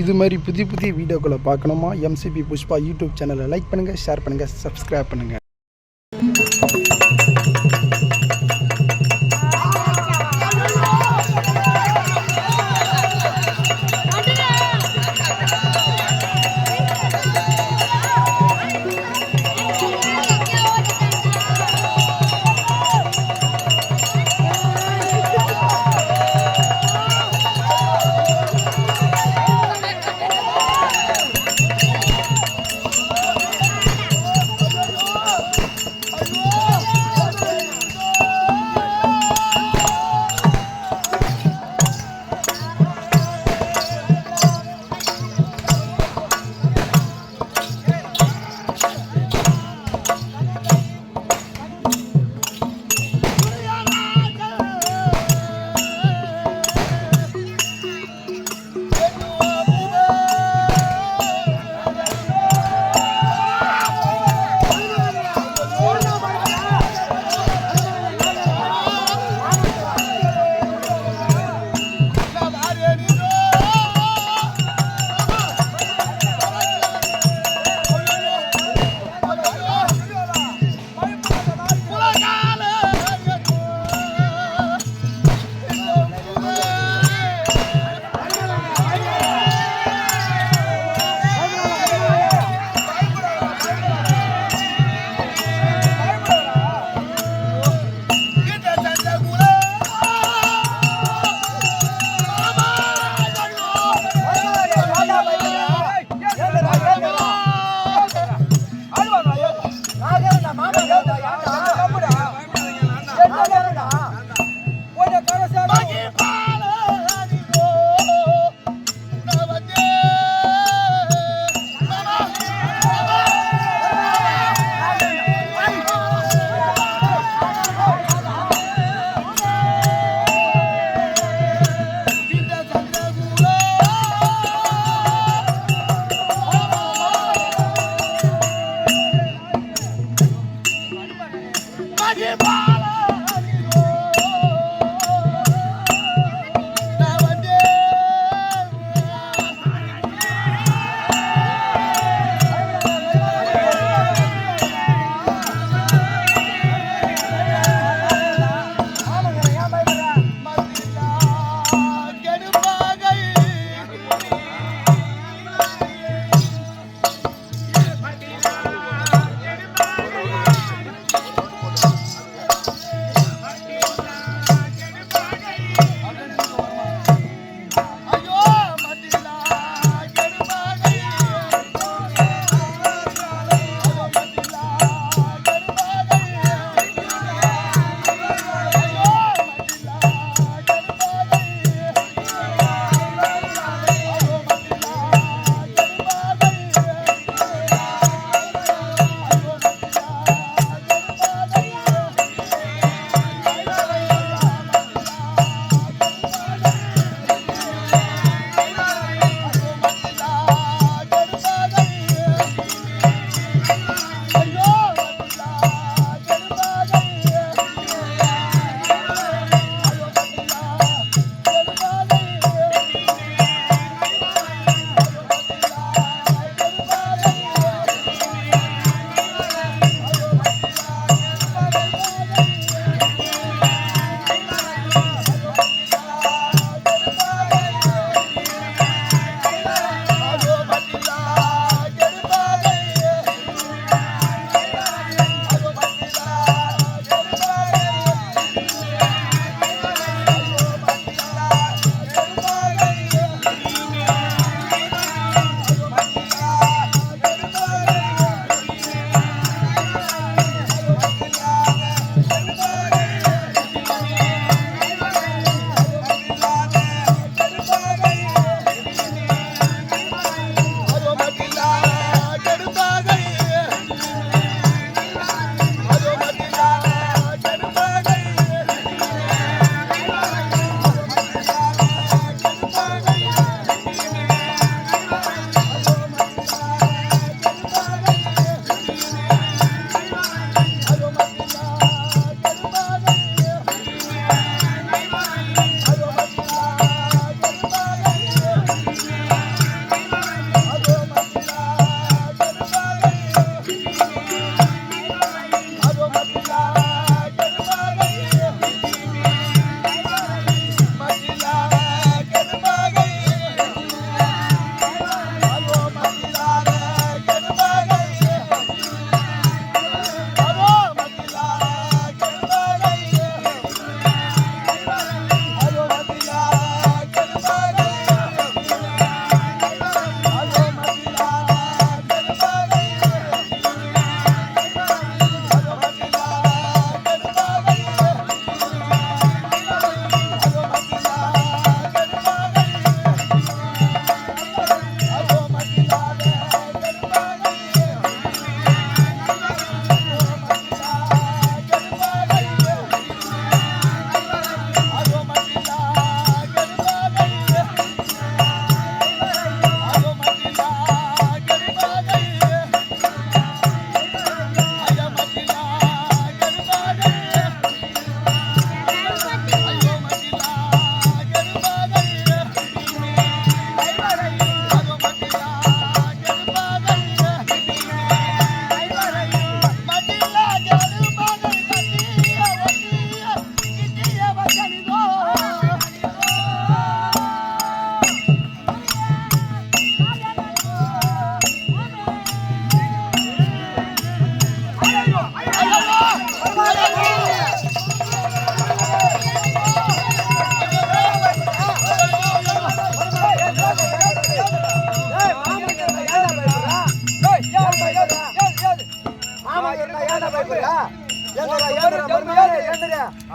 இது மாதிரி புதிய புதிய வீடியோக்களை பார்க்கணுமா? எம்சிபி புஷ்பா யூடியூப் சேனலை லைக் பண்ணுங்கள் ஷேர் பண்ணுங்கள் சப்ஸ்கிரைப் பண்ணுங்கள்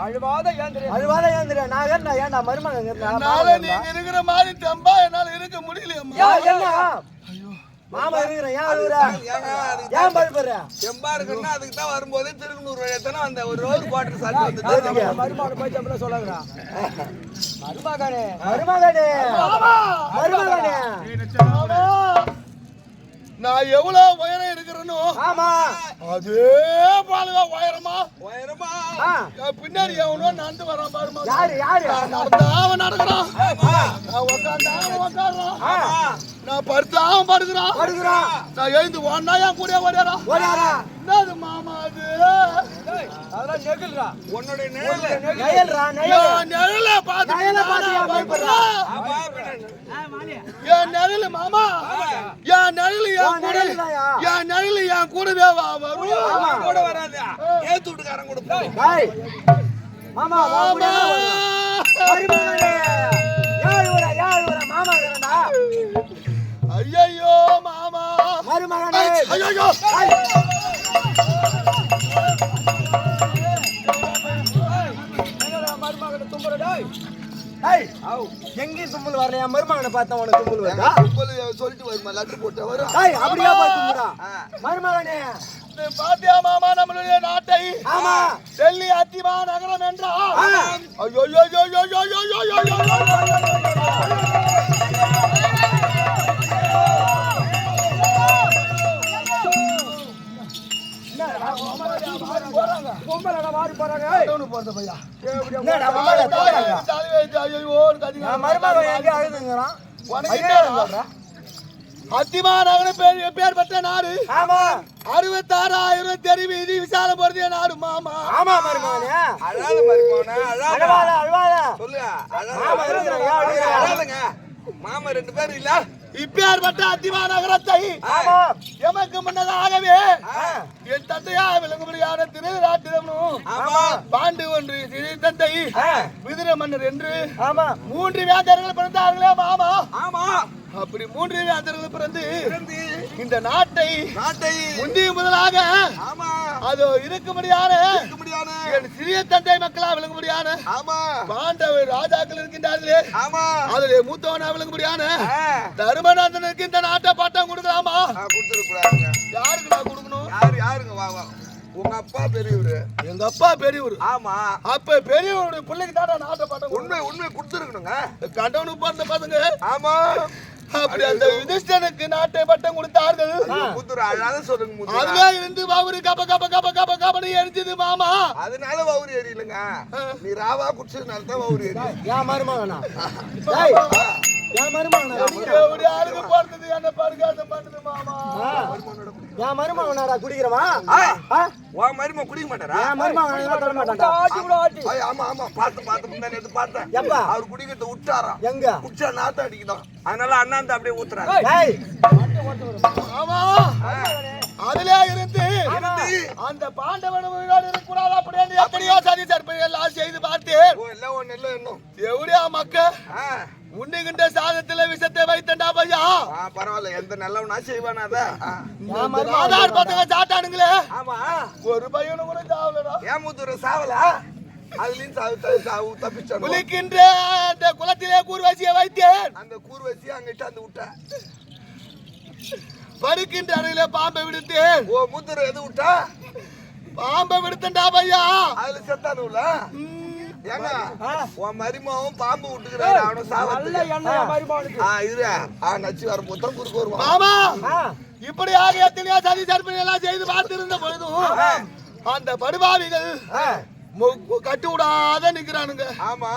அழுவாத அழுவாத ஏந்திரா. நான் ஏன்டா, ஏன்டா மருமகன் இருக்கிற மாதிரி தெம்பா என்னால இருக்க ஏன், என்ன? மாமா இருக்கிறேன் ஏன் அழுகுற ஏன் பயப்படுற எம்பா இருக்குன்னா அதுக்கு தான் வரும்போதே திருநூறு எத்தனை அந்த ஒரு ரோஸ் வாட்டர் சால்ட் வந்து? மருமான போய் சொல்லாதடா. மருமகனே. மருமகனே. மருமகனே. ஆமா. நான் எவ்வளவு உயரம் இருக்கிறேனோ ஆமா. அதே பாலுவா உயரமா? உயரமா. பின்னாடி எவனோ நடந்து வரான் பாருமா. யாரு யாரு? நான் நடந்தா அவன் நடக்கிறான். நான் உட்காந்தா அவன் உட்காடுறான் நான் படுத்தா அவன் படுக்கிறான். படுக்குறான். நான் எழுந்து ஓடனா என் கூட ஓடியாரான் ஓடாரா என்னது மாமா அது? அதெல்லாம் நெகிழ்றா. உன்னுடைய நிழல் நயல்ரா நயல் என் நிழல பார்த்து ஏன் பயப்படுறான்? ஆமா, பின்ன- என் நிழல் மாமா. என் நிழல் என் கூட? என் நிழல் என் கூடவே வா வரும். கூட வராது ஏத்து வீட்டுக்காரன் கூட மாமா வா மாமா. ஐயோ மாமா மருமகனே. ஐயோ மருமகனை தும்புறடா டேய். எங்கேயும் தும்மல் வரல என் மருமகனை பார்த்தா உனக்கு தும்மல் வருதா கும்பல் சொல்லிட்டு வருமா லட்டு போட்டு வரும் டேய் அப்படியே போய் தும்முடா மருமகனே பாத்தியா மாமா நம்மளுடைய நாட்டை ஆமா டெல்லி அத்திமா நகரம் என்றால் ஆ. ஐயோ ஐயோ ஐயோ ஐயோ ஐயோ ஐயோ ஐயோ பொம்பளடா மாறி போறாங்க மருமகன் எங்க அழுதுங்கிறான்? சொல்றேன் அத்திமா நகரம் பேர் பேர் பெற்ற நாடு? ஆமா. அறுபத்தாறாயிரம் தெரு வீதி விசாலம் பொருந்திய நாடு மாமா. ஆமா மருமகனே. அழாத மாதிரி போனா அழாத. அழுவாத சொல்லு. அழாதங்க. மாமா ரெண்டு பேரும் இல்ல? இப்பேற்பட்ட அத்திமா நகரத்தை எமக்கு முன்னதாகவே என் தந்தையா விளங்கும்படியான திருராட்டிரமும் ஆமா. பாண்டு ஒன்று சிறு தந்தை விதுர மன்னர் என்று ஆமா. மூன்று வேந்தர்கள் பிறந்தார்களே மாமா. ஆமா. அப்படி மூன்று வேந்தர்கள் பிறந்து இந்த நாட்டை நாட்டை முந்தைய முதலாக அது இருக்கும்படியான என் சிறிய தந்தை மக்களா விளங்கும்படியான ஆமா. பாண்டவர் ராஜாக்கள் இருக்கின்றார்களே. ஆமா. அதிலே மூத்தவனா விளங்கும்படியான தருமநந்தனுக்கு இந்த நாட்டை பட்டம் கொடுக்கலாமா? ஆ, கொடுத்துடக்கூடாதுங்க யாருக்கு நான் கொடுக்கணும்? யாரு யாருங்க? வா வா. உங்க அப்பா பெரியவரு எங்க அப்பா பெரியவர் ஆமா. அப்ப பெரியவருடைய பிள்ளைக்கு தான் நாட்டை பட்டம் கொடுக்கணும். உண்மை உண்மை கொடுத்துருக்கணுங்க. கண்டவனுக்கு பிறந்த பசங்க ஆமா. அப்படி அந்த யுதிஷ்டனுக்கு நாட்டை பட்டம் கொடுத்தார்கள். அதுவே இருந்து அவரு கப கப கப கப கபனு எரிஞ்சது மாமா. அதனால வவுரி எரியலங்க நீ ராவா குடிச்சதுனால தான் வவுரி எரியும் என் மருமகனா? என் மருமகனா? எப்படி ஆளுக்கு பிறந்தது என்ன பரிகாசம் பண்ணுது மாமா. என் மருமகனாடா குடிக்கிறவா ஆ, உன் மரும குடிக்க மாட்டாரா? என் மருமகன் தொட மாட்டான்டா. ஆட்டி கூட ஆட்டி ஐய், ஆமா ஆமா. பார்த்து பார்த்து முந்தா நேத்து பார்த்தேன். எப்பா? அவர் குடிக்கிறத விட்டாராம் எங்க? குடிச்சா நாத்தம் அடிக்குதான். அதனால அண்ணாந்து அப்படியே ஊத்துறாரு. டேய் ஆமா அதுல இருந்து. அந்த பாண்டவன் உயிரோடு இருக்கக்கூடாது. அப்படின்னு எப்படியோ சதி சர்ப்பை எல்லாம் செய்து பார்த்தேன் ஓ இல்ல ஒண்ணு இல்ல இன்னும் எப்படியா மக்க ஆ, உண்ணுகின்ற சாதத்துல விஷத்தை வைத்தண்டா பையா. பரவாயில்ல எந்த நல்லவனா செய்வானா அத ஆ. என் மருமகன் ஆதார் பசங்க சாட்டானுங்களே ஆமா. ஒரு பையனும் கூட சாவலடா. ஏன் முத்துரு சாவல? அதுலயும் சாவு சாவு தப்பிச்சானு? குளிக்கின்ற அந்த குளத்திலே கூர்வசியை வைத்தேன். அந்த கூர்வசி அங்கிட்ட அந்த விட்ட. படுக்கின்ற அறையில பாம்பை விடுத்தேன். ஓ முத்துரு எது விட்டா? பாம்பை விடுத்தண்டா பையா. அதுல செத்தானுல ஏங்க உன் மருமாவும் பாம்பு விட்டுக்கிறாரு எண்ணெய் மருமகனுக்கு. ஆ இரு. ஆ நச்சு வரும்போது தான் குறுக்கு வருவான். மாமா ஆ, இப்படியாக எத்தனையோ சதி சர்ப்பனை எல்லாம் செய்து பார்த்திருந்த பொழுதும் அந்த படுபாவிகள் கட்டு விடாத நிக்கிறானுங்க. ஆமா.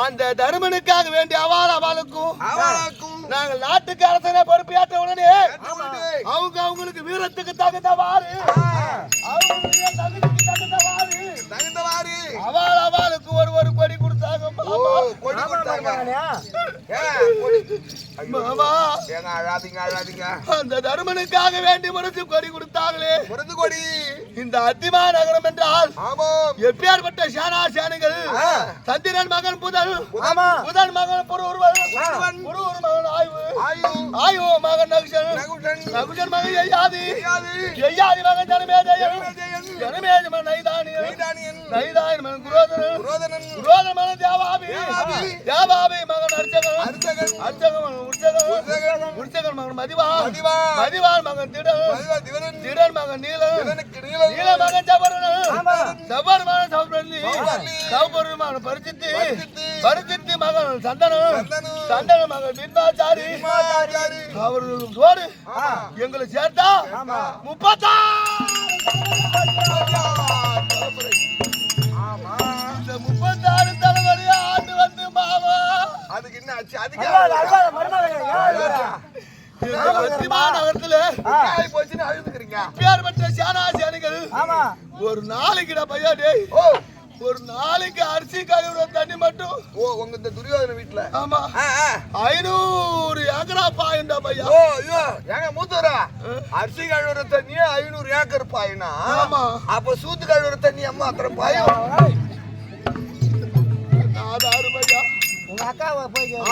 அந்த தருமனுக்காக வேண்டிய அவால் அவளுக்கும் அவனுக்கும் நாங்கள் நாட்டுக்கு அரசனை பொறுப்பேற்ற உடனே விட்டு. அவங்க அவங்களுக்கு வீரத்துக்கு தகுந்தவாறு அவங்களுடைய தகுதிக்கு தகுந்தவாறு தகுந்தவாறு அவால் அவளுக்கு ஒரு ஒரு கொடி கொடுத்தாங்க. கொடி கொடுத்தாங்க. மாமா. ஏங்க அழாதீங்க அழாதீங்க. அந்த தருமனுக்காக வேண்டி முறைச்சு கொடி கொடுத்தாங்களே. முருது கொடி. இந்த அத்திமா நகரம் என்றால் ஆமாம். எப்பேற்பட்ட சேனா சேனைகள். சந்திரன் மகன் புதன். ஆமா. புதன் மகன் புருவன் புருவன். புருவர் மகன் ஆய்வு. ஆயு ஆய்வு மகன் நகுஷன். நகுஷன். மகன் செய்யாது ஐயாதி மகன் ஜனமேஜயன் ஜெயன் நைதானியன். நைதானியன். நைதானியன் மகன் குரோதனன். குரோதனன். குரோதன் மகன் தேவாபி தேவாபி. மகன் அர்ச்சகன். அர்ச்சகன். அர்ச்சகன் உற்சகன். உற்சகன். மகன் மதிவான். மதிவான். மதிவான் மகன் திடன். மதிவா திடன் மகன் நீலன். நீல மகன் சௌபர்லி சௌபர்லி. சௌபர்லி மகன் பரிசித்தி பரிசித்தி. பரிசித்தி மகன் சந்தனம் சந்தனம். சந்தன மகன் பின்பாச்சாரி பீமாச்சாரி. அவர்களோடு எங்களை சேர்த்தா முப்பத்தாறு. சேனாசியனிகள் ஆமா. ஒரு நாளைக்குடா பையா டேய். ஓ. ஒரு நாளைக்கு அரிசி கழுவுற தண்ணி மட்டும். ஓ உங்க இந்த துரியோதன வீட்டுல ஆமா. ஐநூறு ஏக்கரா பாயுண்டா பையா. ஓ ஐயோ ஏங்க மூத்தவரா? அரிசி கழுவுற தண்ணி ஐநூறு ஏக்கர் பாயினா? ஆமா. அப்ப சூத்து கழுவுற தண்ணி அம்மா அத்தனை பாயும்.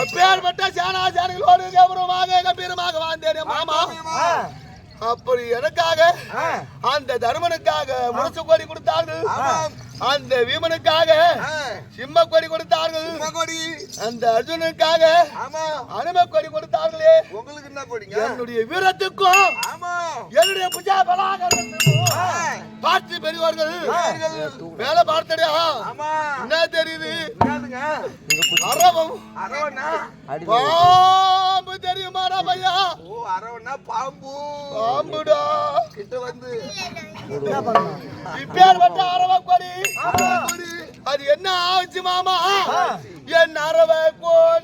அப்பேற்பட்ட சேனாசியனிகளோடு கௌரவமாக கம்பீரமாக வாழ்ந்தேன் மாமா. அப்படி எனக்காக அந்த தர்மனுக்காக முரசு கொடி கொடுத்தார்கள். அந்த வீமனுக்காக ஆ, சிம்ம கொடி கொடுத்தார்கள். அந்த அர்ஜுனுக்காக ஆமா. அனும கொடி கொடுத்தார்களே. உங்களுக்கு என்ன போடுங்க என்னுடைய வீரத்துக்கும் ஆமா. என்னுடைய புஜா பலாகரத்துக்கும் பார்த்து பெரியவர்கள் வேலை பார்த்தடியா ஆமா. என்ன தெரியுது? அரவம். பாம்பு தெரியுமாடா பையா? ஓ அரவணா பாம்பு. பாம்புடா. கிட்ட வந்து? இப்பேற்பட்ட அரவ கொடி அது என்ன ஆச்சு மாமா? என் அரவ கோடி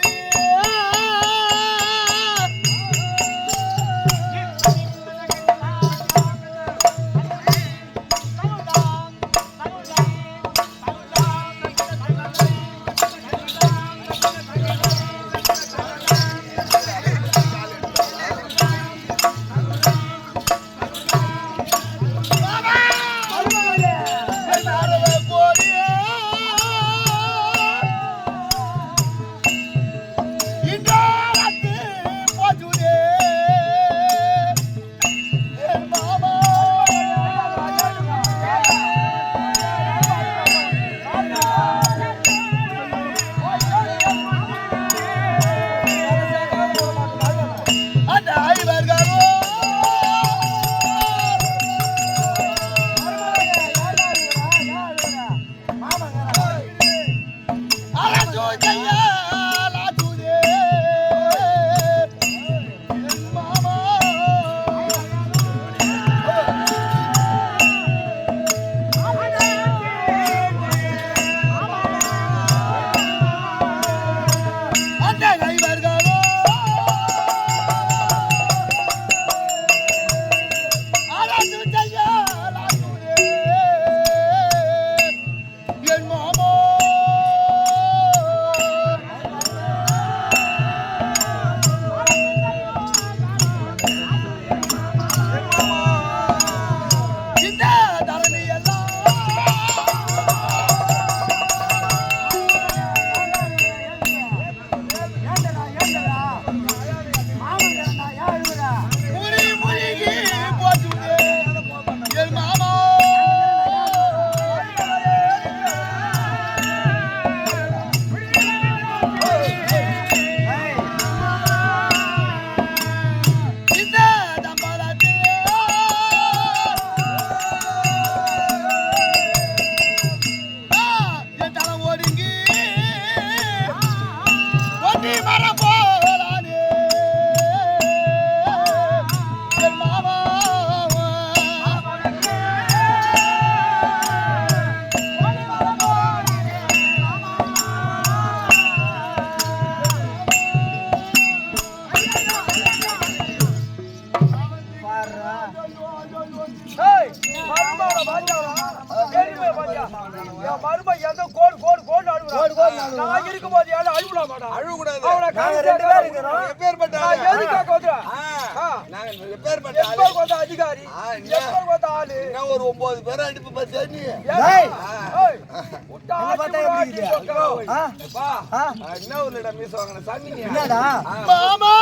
அழுவாதா மாமா!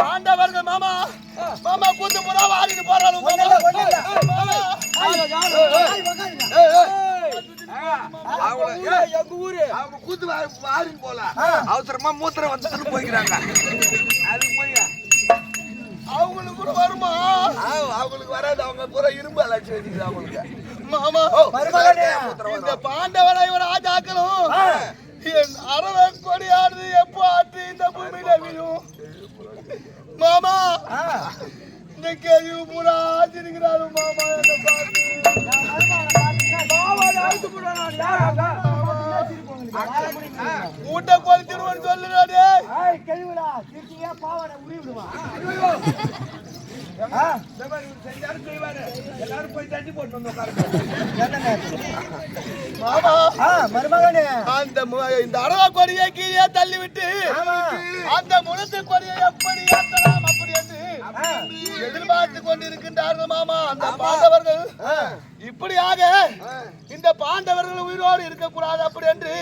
பாண்டவர்கள் மாமா! மாமா கூத்து புறா வாரிட்டு போறாரு எங்க ஊரு? அவங்க கூத்து வாரிட்டு போல. மூத்திரம் வந்துட்டு போய்க்கிறாங்க. அதுக்கு போய் அவங்களுக்கு கூட வருமா? அவங்களுக்கு வராது. அவங்க பூரா இரும்பு அலட்சி வச்சுக்கிறாங்க அவங்களுக்கு. மாமா. இந்த பாண்டவனை இவன் ஆஜாக்கணும் என் அரவை கொடியாடுது எப்போ ஆட்டு இந்த பூமியில விழும்? மாமா இந்த கேள்வி பூரா ஆச்சிருக்கிறாரு மாமா என்ன பார்த்து. ஊட்ட கொளுத்திடுவேன்னு சொல்லுறாடே செஞ்சாலும் செய்வாரு. எல்லாரும் போய் தட்டி போட்டு வந்து உட்காருங்க. அந்த இந்த அரவ கொடியை கீழே தள்ளி விட்டு அந்த முழுத்து கொடியை எப்படி ஏற்றலாம் அப்படி என்று எதிர்பார்த்து கொண்டிருக்கின்றார்கள் மாமா. அந்த பாண்டவர்கள் இப்படியாக இந்த பாண்டவர்கள் உயிரோடு இருக்கக்கூடாது அப்படி என்று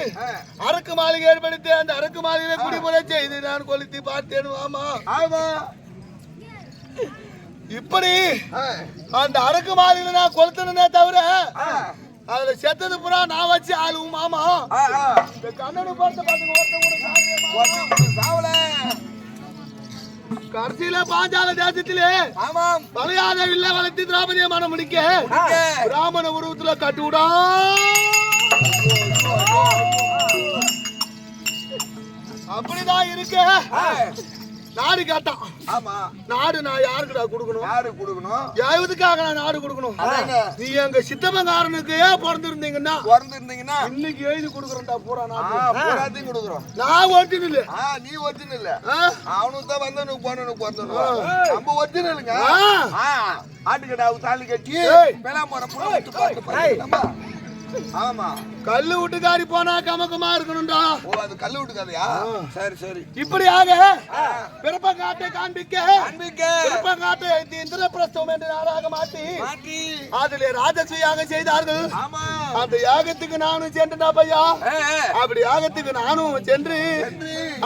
அரக்கு மாளிகை ஏற்படுத்தி அந்த அரக்கு மாளிகை குடிமுறை செய்து நான் கொளுத்தி பார்த்தேன் மாமா. ஆமா. இப்படி அந்த அரக்கு மாளிகையில நான் கொளுத்தனே தவிர அதுல செத்தது புறா நான் வச்சு ஆளுவும் மாமா. இந்த கண்ணனு பார்த்து பார்த்து ஒருத்தன் கூட சாவல. கடைசியில பாஞ்சால தேசத்திலே ஆமாம். பழையாத இல்ல வளர்த்து திராபதிய மனம் முடிக்க பிராமண உருவத்துல கட்டுவிடா. அப்படிதான் இருக்க. நாடு கேட்டான் ஆமா. நாடு நான் யாருக்குடா கொடுக்கணும்? யாரு கொடுக்கணும். எதுக்காக நான் நாடு கொடுக்கணும்? நீ எங்க சித்தப்பங்காரனுக்கு பிறந்திருந்தீங்கன்னா பிறந்திருந்தீங்கன்னா இன்னைக்கு எழுதி கொடுக்குறேன்டா பூரா பூராத்தையும் கொடுக்குறோம். நான் ஒரிஜினல் ஆ நீ ஒரிஜினல் அவனுக்கு தான் வந்தவனுக்கு போனவனுக்கு பிறந்தவனுக்கு நம்ம ஒரிஜினலுங்க ஆட்டுக்கடாவுக்கு தாலி கட்டி ஏய். பெலாமர விட்டு? ஆமா. கல்லு விட்டுக்காரி போனா கமக்கமா இருக்கணும்டா. ஓ அது கல்லு விட்டு கதையா சரி சரி. இப்படியாக பிறப்பங்காட்டை காண்பிக்க அன்பிக்க பிறப்பங்காட்டை இந்த இந்திரபிரஸ்தம் என்று மாட்டி மாட்டி அதிலே ராஜசுயாக செய்தார்கள். ஆமா. அந்த யாகத்துக்கு நானும் சென்றா பையா. அப்படி யாகத்துக்கு நானும் சென்று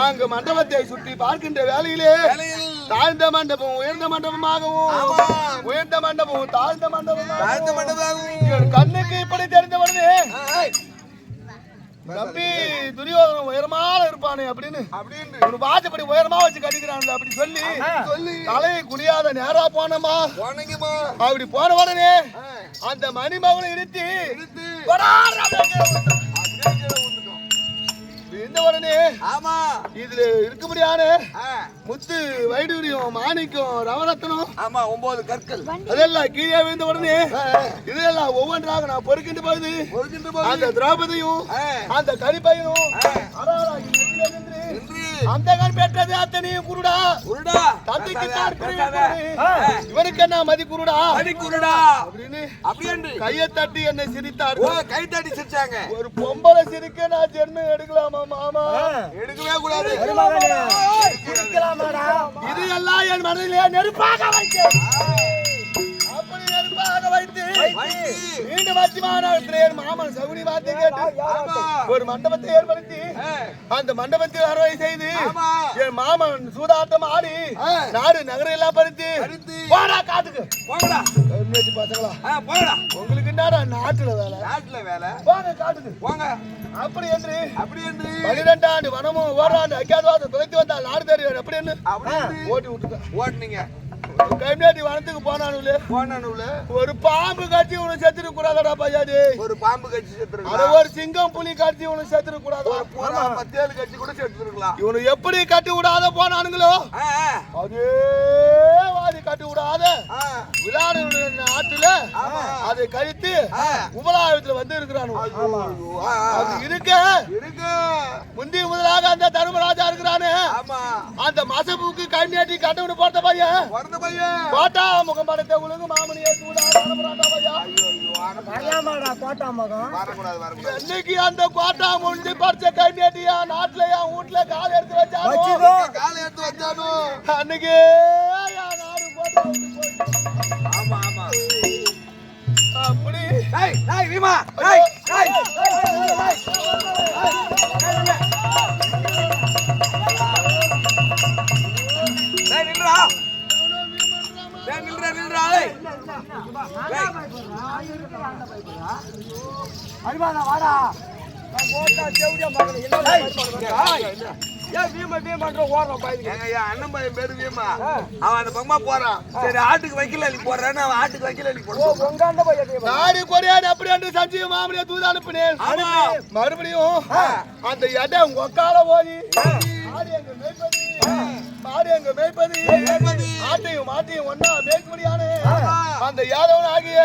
அங்கு மண்டபத்தை சுற்றி பார்க்கின்ற வேலையிலே தாழ்ந்த மண்டபம் உயர்ந்த மண்டபமாகவும். உயர்ந்த மண்டபம் தாழ்ந்த மண்டபம் தாழ்ந்த மண்டபம் என் கண்ணுக்கு இப்படி தெரிந்த உடனே தம்பி துரியோதனன் உயரமான இருப்பானே அப்படின்னு. அப்படின்னு. ஒரு வாஜப்படி உயரமா வச்சு கட்டிக்கிறான்ல அப்படி சொல்லி சொல்லி. தலையை குனியாத நேரா போனோமா அப்படி போன உடனே அந்த மணிமகனை இழுத்து இந்த உடனே ஆமா. இதுல இருக்கும்படியான முத்து வைடூரியம் மாணிக்கம் ரவரத்னம் ஆமா ஒன்பது கற்கள். அதெல்லாம் கீழே விழுந்த உடனே இதெல்லாம் ஒவ்வொன்றாக நான் பொறுக்கின்ற போது அந்த திரௌபதியும் அந்த கரிப்பையும் அந்த கண் பெற்றது அத்தனையும் குருடா. குருடா. தந்தைக்கு. இவனுக்கு என்ன மதி குருடா? அடி குருடா. அப்படின்னு அப்படி என்று. கையை தட்டி என்னை ஓ சிரித்தார்கள் கை தட்டி சிரிச்சாங்க. ஒரு பொம்பளை சிரிக்க நான் ஜென்மம் எடுக்கலாமா மாமா? எடுக்கவே கூடாது. இது எல்லாம் என் மனதிலே நெருப்பாக வைத்தேன் அப்படி நெருப்பாக வைத்து மீண்டும் என் மாமன் சகுனி வார்த்தை கேட்டு. ஒரு மண்டபத்தை ஏற்படுத்தி அந்த மண்டபத்தில் அறுவை செய்து. என் மாமன் சூதாட்டம் ஆடி. நாடு நகரம் எல்லாம் பறித்து. போடா காட்டுக்கு. பசங்களா? போங்கடா. உங்களுக்கு என்னடா நாட்டுல வேலை? நாட்டுல வேலை. போங்க காட்டுக்கு. போங்க. அப்படி என்று. அப்படி என்று. பன்னிரெண்டு ஆண்டு வனமும் ஓராண்டு அஜாதவாதம் தொலைத்து வந்தால் நாடு தெரியும் அப்படி என்று. ஓட்டி விட்டுட்டேன் ஓட்டுனீங்க. கம்யூனிட்டி வனத்துக்கு போனானுங்களே. போனூல ஒரு பாம்பு கட்சி உனக்கு செத்துரு கூடாதடா பையாடி ஒரு பாம்பு கட்சி அது செத்துருக்கலாம் ஒரு சிங்கம் புலி கட்சி உனக்கு செத்துரு கூடாதா? ஒரு கட்சி கூட செத்துருக்கலாம் இவனு எப்படி கட்டி விடாத போனானுங்களோ? அதே மாதிரி கட்டி விடாத. விளையாடு நாட்டுல. அதை கழித்து. உபலாயத்துல வந்து இருக்கிறானு. அது இருக்க. அந்த தர்மராஜா இருக்கிறானே. ஆமா. அந்த மசப்புக்கு கண்ணாட்டி கட்டவனு போட்ட பையன். கோட்டா முகம் படத்தை உலகு மாமனியை சூடா தர்மராஜா என்னைக்கு அந்த கோட்டா முடிஞ்சு படிச்ச கண்ணாட்டியா நாட்டுல என் வீட்டுல கால் எடுத்து வச்சானோ? எங்க காலை எடுத்து வச்சானோ? அன்னைக்கு. ஆமா ஆமா. அப்படி. டேய் டேய் வீமா டேய் டேய் டேய். நில்றா. டேய் நில்றா நில்றா டேய் டேய் நான் போட்டா செவடியா மகன் என்ன ஏன் வீம வீமன்ற ஓடுறோம் அண்ணன் பையன் பேரு வீமா. அவன் அந்த பக்கமா போறான் சரி ஆட்டுக்கு வைக்கல அள்ளி போடுறான்னு அவன் ஆட்டுக்கு வைக்கல ஓ போடுறான் உங்காண்ட பையன் வீம. நாடு கொரியாடு அப்படி என்று சஞ்சீவ மாமனிய தூது அனுப்பினேன். ஆமா. மறுபடியும் அந்த இடம் உங்க போய் மாடு எங்க மேய்ப்பது? ஆட்டையும் மாட்டையும் ஒன்னா மேய்க்கும்படியான. அந்த யாதவன் ஆகிய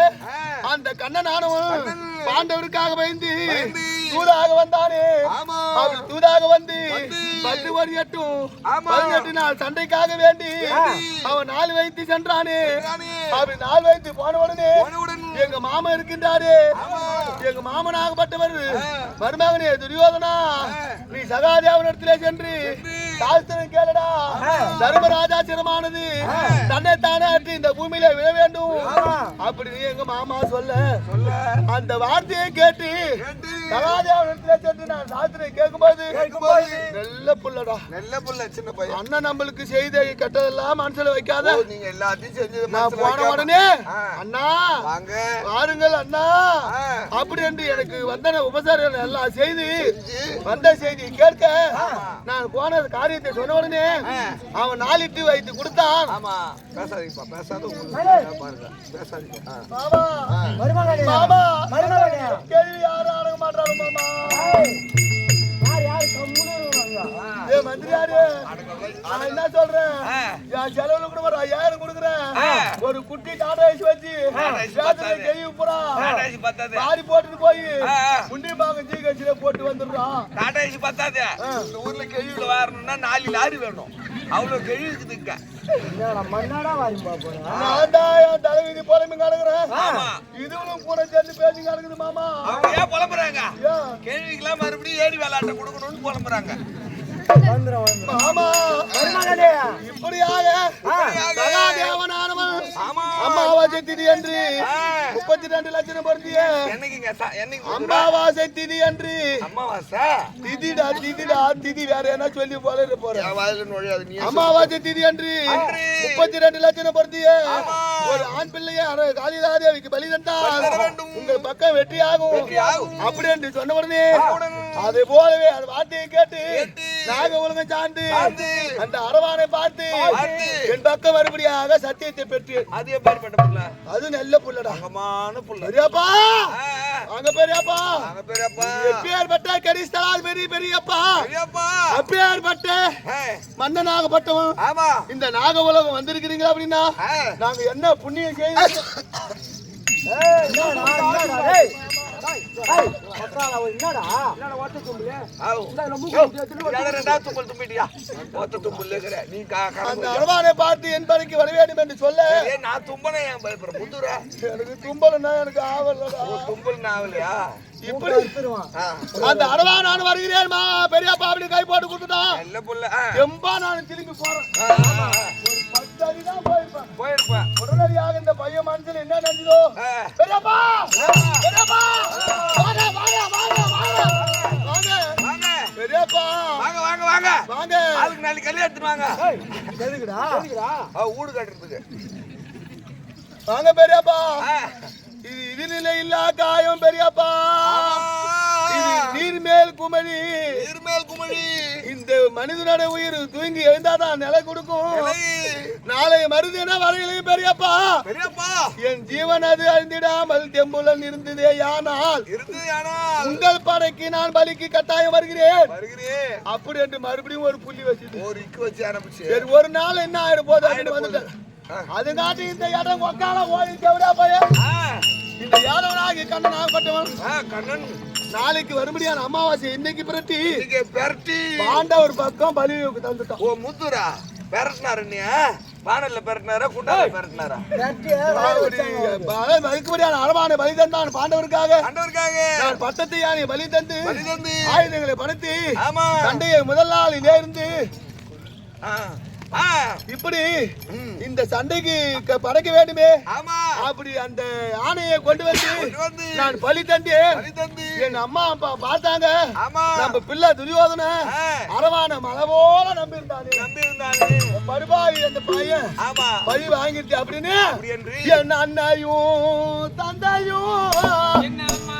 அந்த கண்ணன். ஆனவன் பாண்டவருக்காக பயந்து தூதாக வந்தானே. அவர் தூதாக வந்து பத்து ஒரு எட்டும். பதினெட்டு நாள் சண்டைக்காக வேண்டி அவன் நாள் வைத்து சென்றானே. அவர் நாள் வைத்து போன உடனே எங்க மாமன் இருக்கின்றாரு. எங்க மாமனாகப்பட்டவர் மருமகனே துரியோதனா நீ சகாதேவனிடத்திலே சென்று. சாஸ்திரம் கேளடா. தர்மராஜா சிரமானது தன்னை தானே அற்றி இந்த பூமியில விழ வேண்டும். அப்படி நீ எங்க மாமா சொல்ல. அந்த வார்த்தையை கேட்டு சென்று நான் சாஸ்திரம் கேட்கும்போது நல்ல புள்ளடா. நல்ல புள்ள சின்ன பையன். அண்ணன் நம்மளுக்கு செய்த கெட்டதெல்லாம் மனசுல வைக்காத. நீங்க எல்லாத்தையும் செஞ்சது நான் போன. உடனே. அண்ணா பாருங்கள் அண்ணா. அப்படி என்று எனக்கு வந்தன உபசாரம் எல்லாம் செய்து வந்த செய்தி கேட்க நான் போன காரியத்தை சொன்ன உடனே அவன் நாளிட்டு வைத்து கொடுத்தான் ஆமா. பேசாதீங்கப்பா. பேசாத பாருங்க. பேசாதீங்க. மாமா மருமகனே. மாமா மருமகனே. கேள்வி யாரும் அடங்க மாட்டாரு மாமா. ஏ மந்திரியாரு நான் என்ன சொல்றேன்? என் செலவுல கூட ஒரு ஐயாயிரம் கொடுக்குறேன். ஒரு குட்டி டாடா ஐஸ் வச்சு வேதனை கை புறா. பாடி போட்டுட்டு போய். முண்டி பாகம் ஜி கட்சியில போட்டு வந்துடுறான். டாடாய்ச்சி பத்தாது. இந்த ஊர்ல கெழிவுல வரணும்னா நாலு லாரி வேணும். அவ்வளவு கெழி இருக்குதுங்க தலைவிதி புலம்பி கிடக்குறேன். இதுவும் கூட சேர்ந்து பேசி கிடக்குது மாமா. அவங்க ஏன் புலம்புறாங்க? கேள்விக்கெல்லாம் மறுபடியும் ஏடி விளையாட்ட கொடுக்கணும்னு புலம்புறாங்க. இப்படியாக சகாதேவனானவன் ஆமா அம்மாவாசை திதி என்று. முப்பத்தி ரெண்டு லட்சம் கொடுக்குறா? அம்மாவாசை திதி என்று அம்மாவாசை திதிடா திதிடா திதி வேற என்ன சொல்லி போல போறேன் அமாவாசை திதி அன்று அன்று முப்பத்தி ரெண்டு லட்சம். ஒரு ஆண் பிள்ளையை காளிதாதேவிக்கு பலி தந்தால். உங்கள் பக்கம் வெற்றியாகும் வெற்றியாகும். அப்படி என்று சொன்ன உடனே. அது போலவே அந்த வார்த்தையை கேட்டு. நாக ஒழுங்கம் சார்ந்து. அந்த அரவானை பார்த்து. என் பக்கம் மறுபடியாக சத்தியத்தை பெற்று. அது எப்பேற்பட்ட புள்ள. அது நல்ல புள்ளடா. தங்கமான புள்ள. பெரியப்பா. அங்க பெரியப்பா. நாங்க பெரியப்பா. எப்பேற்பட்ட கரிஸ்தலால் பெரிய பெரியப்பா. பெரியப்பா. அப்பேற்பட்ட மன்னனாகப்பட்டவன். ஆமா. இந்த நாக உலகம் வந்திருக்கிறீங்களா அப்படின்னா. நாங்க என்ன புண்ணியம் செய்து ஏய், அவன் என்னடா? தும்மல் தும்பிட்டியா? நீ அரவானை பார்த்து என் பணிக்கு வர வேண்டும் என்று சொல்ல நான் தும்பனே ஏன் பயப்படுற முத்துரா எனக்கு தும்பலுன்னா எனக்கு ஆவலடா தும்பல் நாவலையா இப்படி எடுத்துருவான். ஆ, அந்த அரவா நான் வருகிறேன் மா பெரியப்பா அப்படி கை போட்டு கொடுத்துட்டான். எம்பா நான் திரும்பி போறேன். ஒரு பத்து அடி தான் போயிருப்பேன். போயிருப்ப உடனடியாக இந்த பையன் மனசுல என்ன நினைச்சதோ. பெரியப்பா! பெரியப்பா! வாங்க வாங்க வாங்க வாங்க. பெரியப்பா. வாங்க வாங்க வாங்க. வாங்க. ஆளுக்கு நாளைக்கு கல்யாணம் எடுத்துட்டு வாங்க. ஏய், எதுக்குடா? எதுக்குடா? ஆ, வீடு கட்டுறதுக்கு. வாங்க பெரியப்பா. இது இதிலே இல்ல காயம் பெரியப்பா. இது ஆ. நீர் மேல் குமரி நீர்மேல் குமரி இந்த மனிதனோட உயிர் தூங்கி எழுந்தாதான் நிலை கொடுக்கும். நாளை மருதின வரையிலையும் பெரியப்பா. பெரியப்பா. என் ஜீவன் அது அழிந்திடாமல் தெம்புலன் இருந்ததே ஆனால் உங்கள் படைக்கு நான் பலிக்கு கட்டாயம் வருகிறேன். வருகிறேன். அப்படி என்று மறுபடியும் ஒரு புள்ளி வச்சுது ஒரு இக்கு வச்சு ஆரம்பிச்சு. ஒரு நாள் என்ன ஆயிடும் போது அப்படின்னு வந்துட்டேன். அது காட்டி இந்த இடம் ஒக்கால ஓடி எவிடா பையன் ஆ, இந்த யாதவனாகி கண்ணன் ஆகப்பட்டவன். கண்ணன். நாளைக்கு வரும்படியான அமாவாசை இன்னைக்கு பிரட்டி. பெரட்டி. பாண்டவர் பக்கம் பலி தந்துட்டான். ஓ முத்துரா. பெரட்டினாரு நீ பானல்ல பெரட்டினாரா குண்டால பெரட்டினாரா. மதிக்கும்படியான அரவானை பலி தந்தான் பாண்டவருக்காக. ஆண்டவருக்காக நான் பட்டத்தை யானை பலி தந்து பலி தந்து. ஆயுதங்களை படுத்தி ஆமா. சண்டையை முதல் நாள் நேர்ந்து ஆ, ஆ, இப்படி. இந்த சண்டைக்கு க- படைக்க வேண்டுமே? ஆமா. அப்படி அந்த ஆணையை கொண்டு வந்து நான் பலி தந்தேன் பலி தந்து எங்க அம்மா அப்பா பார்த்தாங்க. ஆமா. நம்ம பிள்ளை துரியோதன அரவான மலை போல நம்பி இருந்தானே இருந்தாரு மறுபாவி அந்த பையன் ஆமா. பழி வாங்கிட்டு அப்படின்னு என் அண்ணையும் தந்தையும் அண்ணா